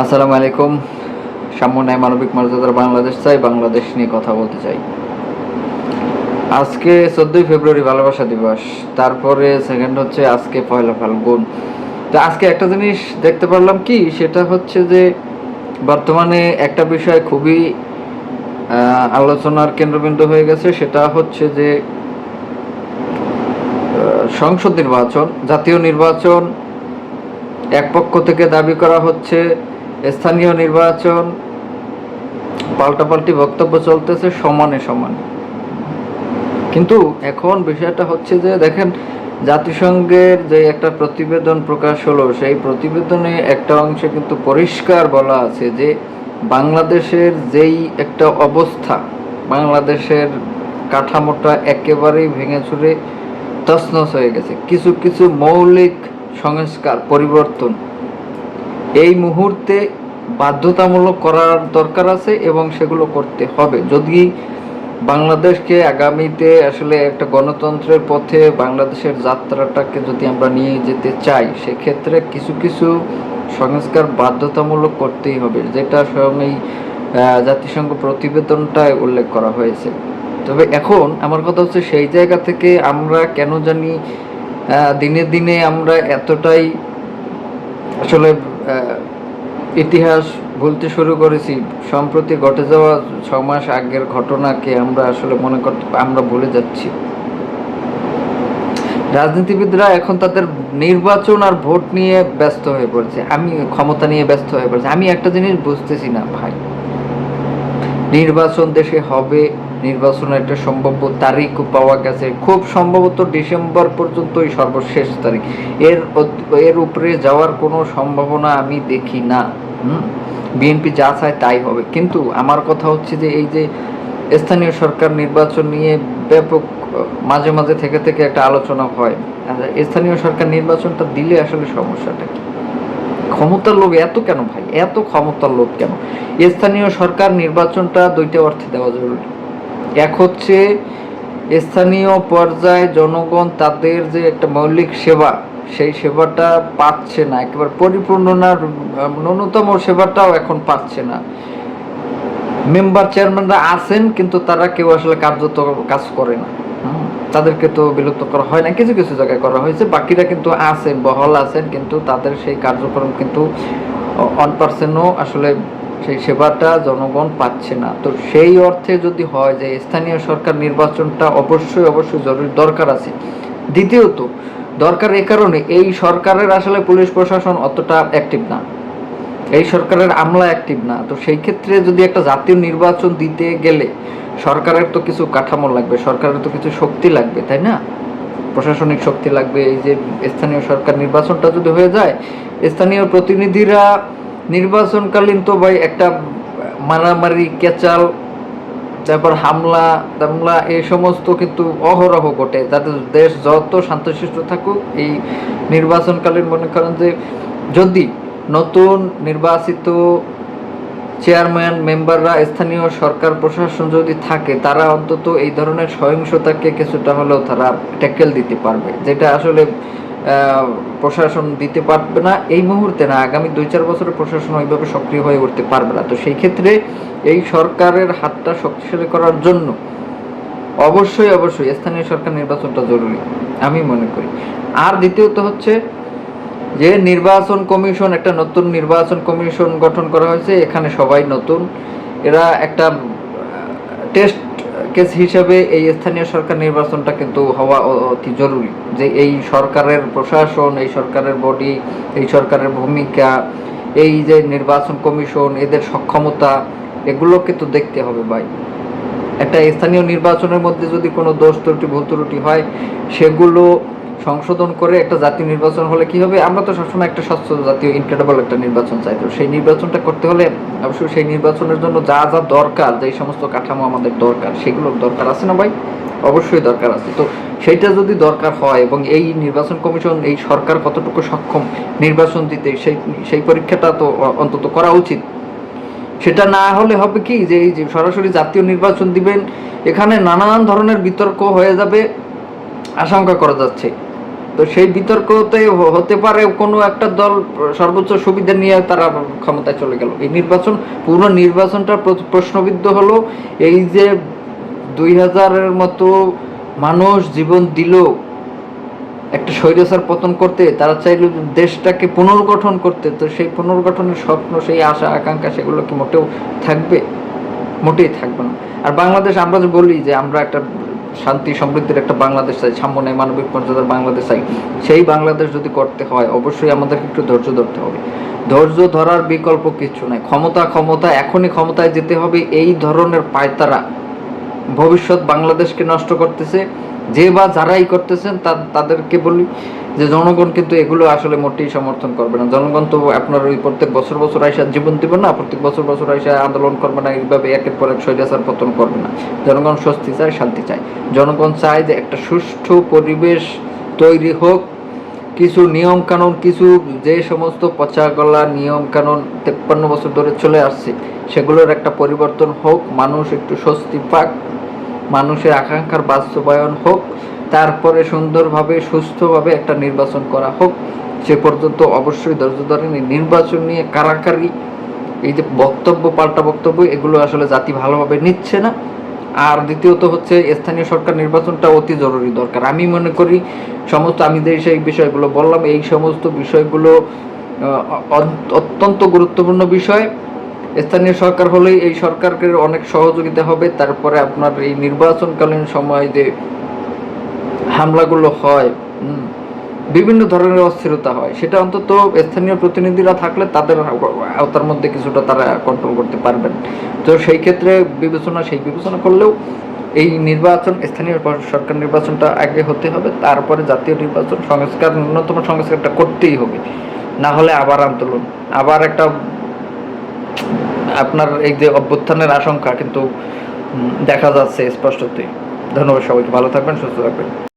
আসসালামু আলাইকুম। সাম্যন্যায় মানবিক মর্যাদার বাংলাদেশ চাই, বাংলাদেশ নিয়ে কথা বলতে চাই। আজকে চোদ্দোই ফেব্রুয়ারি ভালোবাসা দিবস, তারপরে সেকেন্ড হচ্ছে আজকে পয়লা ফাল্গুন। তো আজকে একটা জিনিস দেখতে পারলাম কি, সেটা হচ্ছে যে বর্তমানে একটা বিষয় খুবই আলোচনার কেন্দ্রবিন্দু হয়ে গেছে, সেটা হচ্ছে যে সংসদ নির্বাচন, জাতীয় নির্বাচন এক পক্ষ থেকে দাবি করা হচ্ছে স্থানীয় নির্বাচন পাল্টাপাল্টি বক্তব্য চলতেছে সমানে সমানে। কিন্তু এখন বিষয়টা হচ্ছে যে, দেখেন, জাতিসংঘের যে একটা প্রতিবেদন প্রকাশ হলো, সেই প্রতিবেদনে একটা অংশে কিন্তু পরিষ্কার বলা আছে যে, বাংলাদেশের যেই একটা অবস্থা, বাংলাদেশের কাঠামোটা একেবারেই ভেঙে চুরে তছনছ হয়ে গেছে। কিছু কিছু মৌলিক সংস্কার, পরিবর্তন এই মুহূর্তে বাধ্যতামূলক করার দরকার আছে এবং সেগুলো করতে হবে। যদি বাংলাদেশকে আগামীতে আসলে একটা গণতন্ত্রের পথে বাংলাদেশের যাত্রাটাকে যদি আমরা নিয়ে যেতে চাই, সেক্ষেত্রে কিছু কিছু সংস্কার বাধ্যতামূলক করতেই হবে, যেটা স্বয়ং এই জাতিসংঘ প্রতিবেদনটায় উল্লেখ করা হয়েছে। তবে এখন আমার কথা হচ্ছে সেই জায়গা থেকে আমরা কেন জানি দিনে দিনে আমরা এতটাই আসলে ইতিহাস বলতে শুরু করেছি। সম্প্রতি ঘটে যাওয়া ছ মাস আগের ঘটনাকে আমরা আসলে মনে করতে, আমরা ভুলে যাচ্ছি। রাজনীতিবিদরা এখন তাদের নির্বাচন আর ভোট নিয়ে ব্যস্ত হয়ে পড়েছে। আমি ক্ষমতা নিয়ে ব্যস্ত হয়ে পড়েছে। আমি একটা জিনিস বুঝতেছি না ভাই। নির্বাচন দেশে হবে নির্বাচনের একটা সম্ভাব্য তারিখও পাওয়া গেছে। খুব সম্ভবত ডিসেম্বর পর্যন্তই সর্বশেষ তারিখ। এর এর উপরে যাওয়ার কোনো সম্ভাবনা আমি দেখি না। বিএনপি যা চায় তাই হবে। কিন্তু আমার কথা হচ্ছে যে এই যে স্থানীয় সরকার নির্বাচন নিয়ে ব্যাপক, মাঝে মাঝে থেকে থেকে একটা আলোচনা হয়। স্থানীয় সরকার নির্বাচনটা দিলে আসলে সমস্যাটা কি? ক্ষমতার লোভ এত কেন ভাই? এত ক্ষমতার লোভ কেন? স্থানীয় সরকার নির্বাচনটা দুইটা অর্থে দেওয়া জরুরি। এক হচ্ছে স্থানীয় পর্যায়ে জনগণ তাদের যে একটা মৌলিক সেবা, সেই সেবাটা পাচ্ছে না। একেবারে পরিপূর্ণ না, ন্যূনতম সেবাটাও এখন পাচ্ছে না। মেম্বার চেয়ারম্যানরা আছেন, কিন্তু তারা কেউ আসলে কার্যত কাজ করে না। তাদেরকে তো বিলুপ্ত করা হয় না। কিছু কিছু জায়গায় করা হয়েছে। বাকিরা কিন্তু আছেন, বহল আছেন, কিন্তু তাদের সেই কার্যক্রম কিন্তু অন পার্সেন্টও আসলে সেই সেবাটা জনগণ পাচ্ছে না। তো সেই অর্থে যদি হয় যে স্থানীয় সরকার নির্বাচনটা অবশ্যই অবশ্যই জরুরি, দরকার আছে। দ্বিতীয়ত, দরকার এ কারণে এই সরকারের আসলে পুলিশ প্রশাসন অতটা অ্যাক্টিভ না। এই সরকারের আমলা অ্যাক্টিভ না। তো সেই ক্ষেত্রে যদি একটা জাতীয় নির্বাচন দিতে গেলে সরকারের তো কিছু কাঠামো লাগবে, সরকারের তো কিছু শক্তি লাগবে, তাই না? প্রশাসনিক শক্তি লাগবে, এই যে স্থানীয় সরকার নির্বাচনটা যদি হয়ে যায়, স্থানীয় প্রতিনিধিরা নির্বাচনকালীন তো ভাই একটা মারামারি, কেচাল, তারপর হামলা দামলা এই সমস্ত কিন্তু অহরহ ঘটে। যাতে দেশ যত শান্তশিষ্ট থাকুক, এই নির্বাচনকালীন মনে করেন যে যদি নতুন নির্বাচিত চেয়ারম্যান, মেম্বাররা, স্থানীয় সরকার, প্রশাসন যদি থাকে, তারা অন্তত এই ধরনের সহিংসতাকে কিছুটা হলেও তারা ট্যাকেল দিতে পারবে। যেটা আসলে প্রশাসন দিতে পারবে না। এই মুহূর্তে না, আগামী দুই চার বছরের প্রশাসন ওইভাবে সক্রিয় হয়ে উঠতে পারবে না। তো সেই ক্ষেত্রে এই সরকারের হাতটা শক্তিশালী করার জন্য অবশ্যই অবশ্যই স্থানীয় সরকার নির্বাচনটা জরুরি, আমি মনে করি। আর দ্বিতীয়ত হচ্ছে যে নির্বাচন কমিশন, একটা নতুন নির্বাচন কমিশন গঠন করা হয়েছে। এখানে সবাই নতুন। এরা একটা টেস্ট কেস হিসেবে এই স্থানীয় সরকার নির্বাচনটা কিন্তু হওয়া অতি জরুরি। যে এই সরকারের প্রশাসন, এই সরকারের বডি এই সরকারের ভূমিকা, এই যে নির্বাচন কমিশন, এদের সক্ষমতা, এগুলো কিন্তু দেখতে হবে ভাই। একটা স্থানীয় নির্বাচনের মধ্যে যদি কোনো দোষ ত্রুটি, ভুল ত্রুটি হয়, সেগুলো সংশোধন করে একটা জাতীয় নির্বাচন হলে কি হবে? আমরা তো সবসময় একটা স্বচ্ছ জাতীয় ইনক্রেডিবল একটা নির্বাচন চাই। তো সেই নির্বাচনটা করতে হলে অবশ্যই সেই নির্বাচনের জন্য যা যা দরকার যে সমস্ত কাঠামো আমাদের দরকার, সেগুলোর দরকার আছে না ভাই? অবশ্যই দরকার আছে। তো সেইটা যদি দরকার হয় এবং এই নির্বাচন কমিশন, এই সরকার কতটুকু সক্ষম নির্বাচন দিতে, সেই সেই পরীক্ষাটা তো অন্তত করা উচিত। সেটা না হলে হবে কি যে এই যে সরাসরি জাতীয় নির্বাচন দিবেন, এখানে নানান ধরনের বিতর্ক হয়ে যাবে, আশঙ্কা করা যাচ্ছে। তো সেই বিতর্কতে হতে পারে কোনো একটা দল সর্বোচ্চ সুবিধা নিয়ে তারা ক্ষমতায় চলে গেল। এই নির্বাচন, পুরো নির্বাচনটা প্রশ্নবিদ্ধ হলো, এই যে দুই হাজারের মতো মানুষ জীবন দিল, একটা স্বৈরাচার পতন করতে, তারা চাইল দেশটাকে পুনর্গঠন করতে, তো সেই পুনর্গঠনের স্বপ্ন, সেই আশা, আকাঙ্ক্ষা সেগুলো কি মোটেও থাকবে? মোটেই থাকবে না। আর বাংলাদেশ, আমরা যে বলি যে আমরা একটা শান্তি সমৃদ্ধির একটা বাংলাদেশ চাই সাম্য মানবিক মর্যাদার বাংলাদেশ চাই। সেই বাংলাদেশ যদি করতে হয়, অবশ্যই আমাদেরকে একটু ধৈর্য ধরতে হবে। ধৈর্য ধরার বিকল্প কিছু নাই। ক্ষমতা ক্ষমতা, এখনই ক্ষমতায় যেতে হবে। এই ধরনের পায়তারা ভবিষ্যৎ বাংলাদেশকে নষ্ট করতেছে। যে বা যারাই করতেছেন তাদেরকে বলি যে জনগণ কিন্তু এগুলো আসলে মোটেই সমর্থন করবে না। জনগণ তো আপনার ওই প্রত্যেক বছর বছর আইসা জীবন দিবে না, প্রত্যেক বছর বছর আইসা আন্দোলন করবে না, এইভাবে একের পর এক স্বৈরাচার পতন করবে না। জনগণ স্বস্তি চায়, শান্তি চায়। জনগণ চায় যে একটা সুষ্ঠু পরিবেশ তৈরি হোক, কিছু নিয়ম কানুন, কিছু যে সমস্ত পচা গলা নিয়ম কানুন তেপ্পান্ন বছর ধরে চলে আসছে, সেগুলোর একটা পরিবর্তন হোক, মানুষ একটু স্বস্তি পাক। মানুষের আকাঙ্ক্ষার বাস্তবায়ন হোক, তারপরে সুন্দরভাবে, সুস্থভাবে একটা নির্বাচন করা হোক, সে পর্যন্ত অবশ্যই ধৈর্য ধরেন নির্বাচন নিয়ে কারাকারি। এই যে বক্তব্য, পাল্টা বক্তব্য, এগুলো আসলে জাতি ভালোভাবে নিচ্ছে না। আর দ্বিতীয়ত হচ্ছে, স্থানীয় সরকার নির্বাচনটা অতি জরুরি দরকার। আমি মনে করি, সমস্ত, আমি যে সেই বিষয়গুলো বললাম, এই সমস্ত বিষয়গুলো অত্যন্ত গুরুত্বপূর্ণ বিষয়। স্থানীয় সরকার হলেই এই সরকারকে অনেক সহযোগিতা হবে। তারপরে আপনার এই নির্বাচনকালীন সময় যে হামলাগুলো হয় বিভিন্ন ধরনের অস্থিরতা হয়, সেটা অন্তত স্থানীয় প্রতিনিধিরা থাকলে তাদের আওতার মধ্যে কিছুটা তারা কন্ট্রোল করতে পারবেন। তো সেই ক্ষেত্রে বিবেচনা, সেই বিবেচনা করলেও এই নির্বাচন, স্থানীয় সরকার নির্বাচনটা আগে হতে হবে। তারপরে জাতীয় নির্বাচন সংস্কার, ন্যূনতম সংস্কারটা করতেই হবে। না হলে আবার আন্দোলন, আবার একটা আপনার এই যে অভ্যুত্থানের আশঙ্কা কিন্তু দেখা যাচ্ছে স্পষ্টতই। ধন্যবাদ সবাইকে, ভালো থাকবেন, সুস্থ থাকবেন।